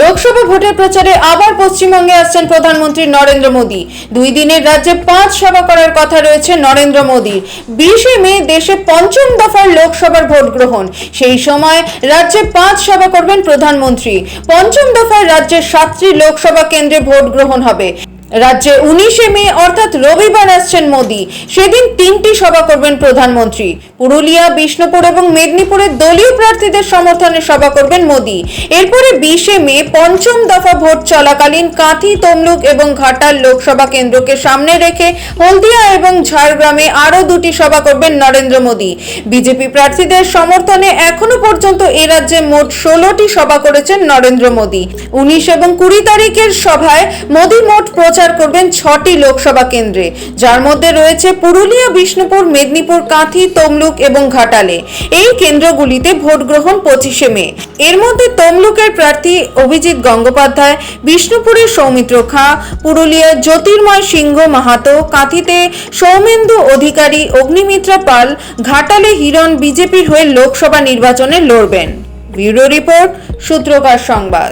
লোকসভা ভোটের প্রচারে আবার পশ্চিমবঙ্গে আসছেন প্রধানমন্ত্রী নরেন্দ্র মোদী। দুই দিনের রাজ্যে পাঁচ সভা করার কথা রয়েছে নরেন্দ্র মোদীর। বিশে মে দেশে পঞ্চম দফার লোকসভার ভোট গ্রহণ। সেই সময় রাজ্যে পাঁচ সভা করবেন প্রধানমন্ত্রী। পঞ্চম দফায় রাজ্যের সাতটি লোকসভা কেন্দ্রে ভোট গ্রহণ হবে। রাজ্যে উনিশে মে, অর্থাৎ রবিবার আসছেন মোদী। সেদিন তিনটি সভা করবেন প্রধানমন্ত্রী। পুরুলিয়া, বিষ্ণুপুর এবং মেদিনীপুরের দলীয় প্রার্থীদের সমর্থনে সভা করবেন মোদী। এরপরে বিশে মে, পঞ্চম দফা ভোট চলাকালীন কাঁথি, তমলুক এবং ঘাটাল লোকসভা কেন্দ্রকে সামনে রেখে হলদিয়া এবং ঝাড়গ্রামে আরও দুটি সভা করবেন নরেন্দ্র মোদী। বিজেপি প্রার্থীদের সমর্থনে এখনও পর্যন্ত এ রাজ্যে মোট ষোলোটি সভা করেছেন নরেন্দ্র মোদী। উনিশ এবং কুড়ি তারিখের সভায় মোদী মোট প্রচার করবেন ছটি লোকসভা কেন্দ্রে, যার মধ্যে রয়েছে পুরুলিয়া, বিষ্ণুপুর, মেদিনীপুর, কাঁথি, তমলুক এবং ঘাটালে। এই কেন্দ্রগুলিতে ভোট গ্রহণ পঁচিশে মে। এর মধ্যে তমলুকের প্রার্থী অভিজিৎ গঙ্গোপাধ্যায়, বিষ্ণুপুরের সৌমিত্র খাঁ, পুরুলিয়ার জ্যোতির্ময় সিংহ মাহাতো, কাঁথিতে সৌমেন্দু অধিকারী, অগ্নিমিত্রা পাল, ঘাটালে হিরণ বিজেপির হয়ে লোকসভা নির্বাচনে লড়বেন। ব্যুরো রিপোর্ট, সূত্রকার সংবাদ।